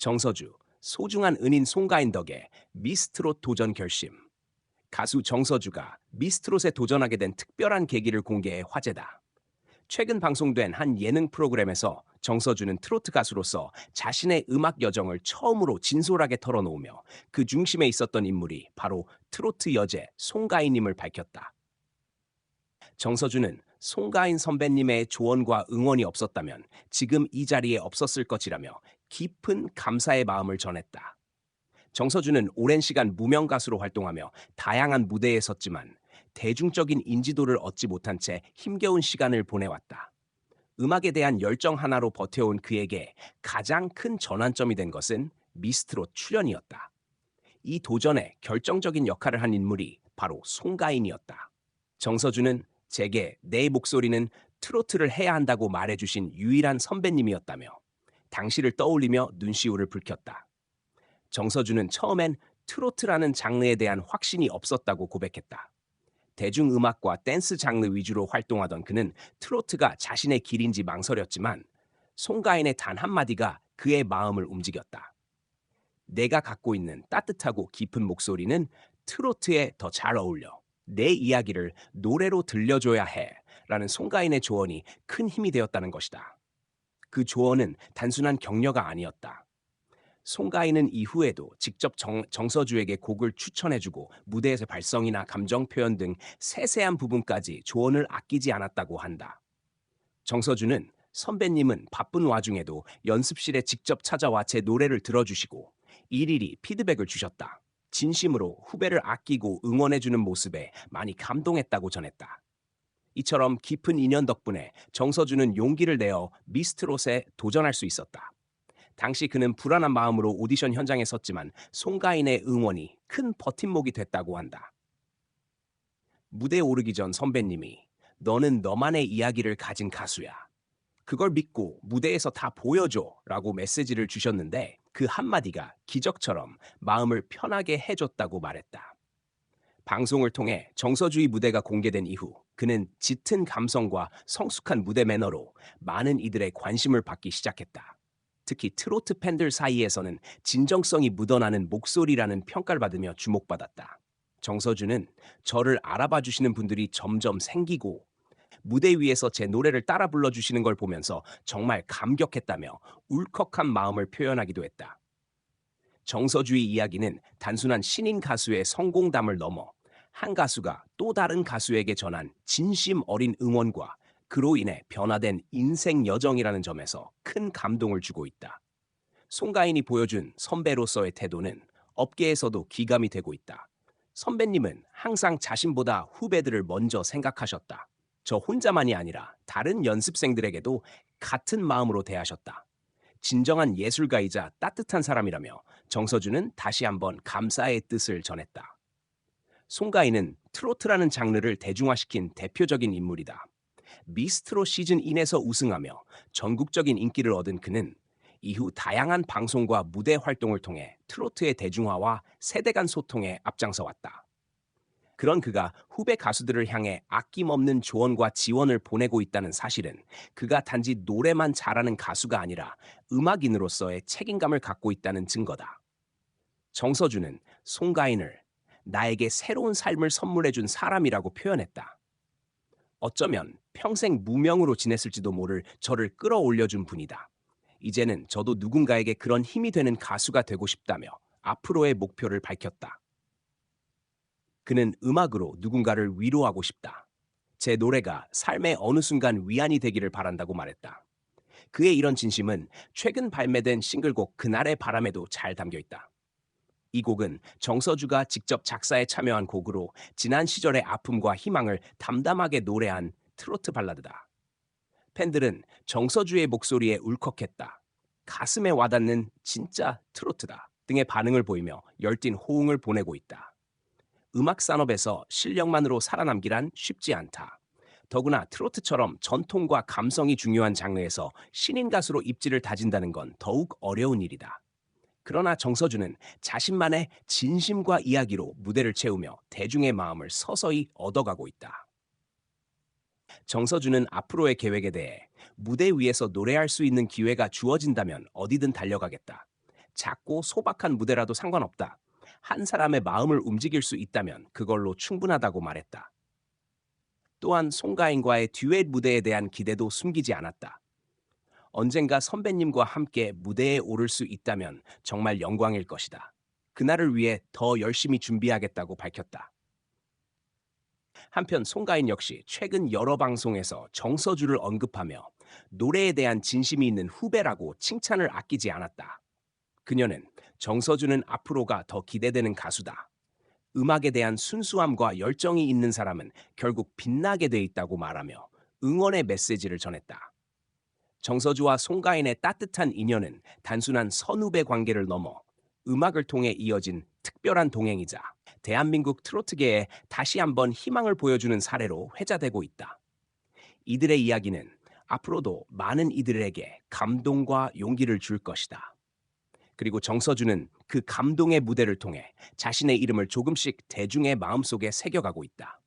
정서주, 소중한 은인 송가인 덕에 미스트롯 도전 결심. 가수 정서주가 미스트롯에 도전하게 된 특별한 계기를 공개해 화제다. 최근 방송된 한 예능 프로그램에서 정서주는 트로트 가수로서 자신의 음악 여정을 처음으로 진솔하게 털어놓으며 그 중심에 있었던 인물이 바로 트로트 여제 송가인님을 밝혔다. 정서주는 송가인 선배님의 조언과 응원이 없었다면 지금 이 자리에 없었을 것이라며 깊은 감사의 마음을 전했다. 정서주는 오랜 시간 무명 가수로 활동하며 다양한 무대에 섰지만 대중적인 인지도를 얻지 못한 채 힘겨운 시간을 보내왔다. 음악에 대한 열정 하나로 버텨온 그에게 가장 큰 전환점이 된 것은 미스트롯 출연이었다. 이 도전에 결정적인 역할을 한 인물이 바로 송가인이었다. 정서주는 제게 내 목소리는 트로트를 해야 한다고 말해주신 유일한 선배님이었다며 당시를 떠올리며 눈시울을 붉혔다. 정서주는 처음엔 트로트라는 장르에 대한 확신이 없었다고 고백했다. 대중음악과 댄스 장르 위주로 활동하던 그는 트로트가 자신의 길인지 망설였지만 송가인의 단 한마디가 그의 마음을 움직였다. 내가 갖고 있는 따뜻하고 깊은 목소리는 트로트에 더 잘 어울려. 내 이야기를 노래로 들려줘야 해. 라는 송가인의 조언이 큰 힘이 되었다는 것이다. 그 조언은 단순한 격려가 아니었다. 송가인은 이후에도 직접 정, 정서주에게 곡을 추천해주고 무대에서 발성이나 감정 표현 등 세세한 부분까지 조언을 아끼지 않았다고 한다. 정서주는 선배님은 바쁜 와중에도 연습실에 직접 찾아와 제 노래를 들어주시고 일일이 피드백을 주셨다. 진심으로 후배를 아끼고 응원해주는 모습에 많이 감동했다고 전했다. 이처럼 깊은 인연 덕분에 정서주는 용기를 내어 미스트롯에 도전할 수 있었다. 당시 그는 불안한 마음으로 오디션 현장에 섰지만 송가인의 응원이 큰 버팀목이 됐다고 한다. 무대에 오르기 전 선배님이 너는 너만의 이야기를 가진 가수야. 그걸 믿고 무대에서 다 보여줘 라고 메시지를 주셨는데 그 한마디가 기적처럼 마음을 편하게 해줬다고 말했다. 방송을 통해 정서주의 무대가 공개된 이후 그는 짙은 감성과 성숙한 무대 매너로 많은 이들의 관심을 받기 시작했다. 특히 트로트 팬들 사이에서는 진정성이 묻어나는 목소리라는 평가를 받으며 주목받았다. 정서주는 저를 알아봐 주시는 분들이 점점 생기고 무대 위에서 제 노래를 따라 불러주시는 걸 보면서 정말 감격했다며 울컥한 마음을 표현하기도 했다. 정서주의 이야기는 단순한 신인 가수의 성공담을 넘어 한 가수가 또 다른 가수에게 전한 진심 어린 응원과 그로 인해 변화된 인생 여정이라는 점에서 큰 감동을 주고 있다. 송가인이 보여준 선배로서의 태도는 업계에서도 기감이 되고 있다. 선배님은 항상 자신보다 후배들을 먼저 생각하셨다. 저 혼자만이 아니라 다른 연습생들에게도 같은 마음으로 대하셨다. 진정한 예술가이자 따뜻한 사람이라며 정서주는 다시 한번 감사의 뜻을 전했다. 송가인은 트로트라는 장르를 대중화시킨 대표적인 인물이다. 미스트로 시즌 1에서 우승하며 전국적인 인기를 얻은 그는 이후 다양한 방송과 무대 활동을 통해 트로트의 대중화와 세대 간 소통에 앞장서 왔다. 그런 그가 후배 가수들을 향해 아낌없는 조언과 지원을 보내고 있다는 사실은 그가 단지 노래만 잘하는 가수가 아니라 음악인으로서의 책임감을 갖고 있다는 증거다. 정서주는 송가인을 나에게 새로운 삶을 선물해 준 사람이라고 표현했다. 어쩌면 평생 무명으로 지냈을지도 모를 저를 끌어올려 준 분이다. 이제는 저도 누군가에게 그런 힘이 되는 가수가 되고 싶다며 앞으로의 목표를 밝혔다. 그는 음악으로 누군가를 위로하고 싶다. 제 노래가 삶의 어느 순간 위안이 되기를 바란다고 말했다. 그의 이런 진심은 최근 발매된 싱글곡 그날의 바람에도 잘 담겨 있다. 이 곡은 정서주가 직접 작사에 참여한 곡으로 지난 시절의 아픔과 희망을 담담하게 노래한 트로트 발라드다. 팬들은 정서주의 목소리에 울컥했다. 가슴에 와닿는 진짜 트로트다. 등의 반응을 보이며 열띤 호응을 보내고 있다. 음악 산업에서 실력만으로 살아남기란 쉽지 않다. 더구나 트로트처럼 전통과 감성이 중요한 장르에서 신인 가수로 입지를 다진다는 건 더욱 어려운 일이다. 그러나 정서주는 자신만의 진심과 이야기로 무대를 채우며 대중의 마음을 서서히 얻어가고 있다. 정서주는 앞으로의 계획에 대해 무대 위에서 노래할 수 있는 기회가 주어진다면 어디든 달려가겠다. 작고 소박한 무대라도 상관없다. 한 사람의 마음을 움직일 수 있다면 그걸로 충분하다고 말했다. 또한 송가인과의 듀엣 무대에 대한 기대도 숨기지 않았다. 언젠가 선배님과 함께 무대에 오를 수 있다면 정말 영광일 것이다. 그날을 위해 더 열심히 준비하겠다고 밝혔다. 한편 송가인 역시 최근 여러 방송에서 정서주를 언급하며 노래에 대한 진심이 있는 후배라고 칭찬을 아끼지 않았다. 그녀는 정서주는 앞으로가 더 기대되는 가수다. 음악에 대한 순수함과 열정이 있는 사람은 결국 빛나게 돼 있다고 말하며 응원의 메시지를 전했다. 정서주와 송가인의 따뜻한 인연은 단순한 선후배 관계를 넘어 음악을 통해 이어진 특별한 동행이자 대한민국 트로트계에 다시 한번 희망을 보여주는 사례로 회자되고 있다. 이들의 이야기는 앞으로도 많은 이들에게 감동과 용기를 줄 것이다. 그리고 정서주는 그 감동의 무대를 통해 자신의 이름을 조금씩 대중의 마음속에 새겨가고 있다.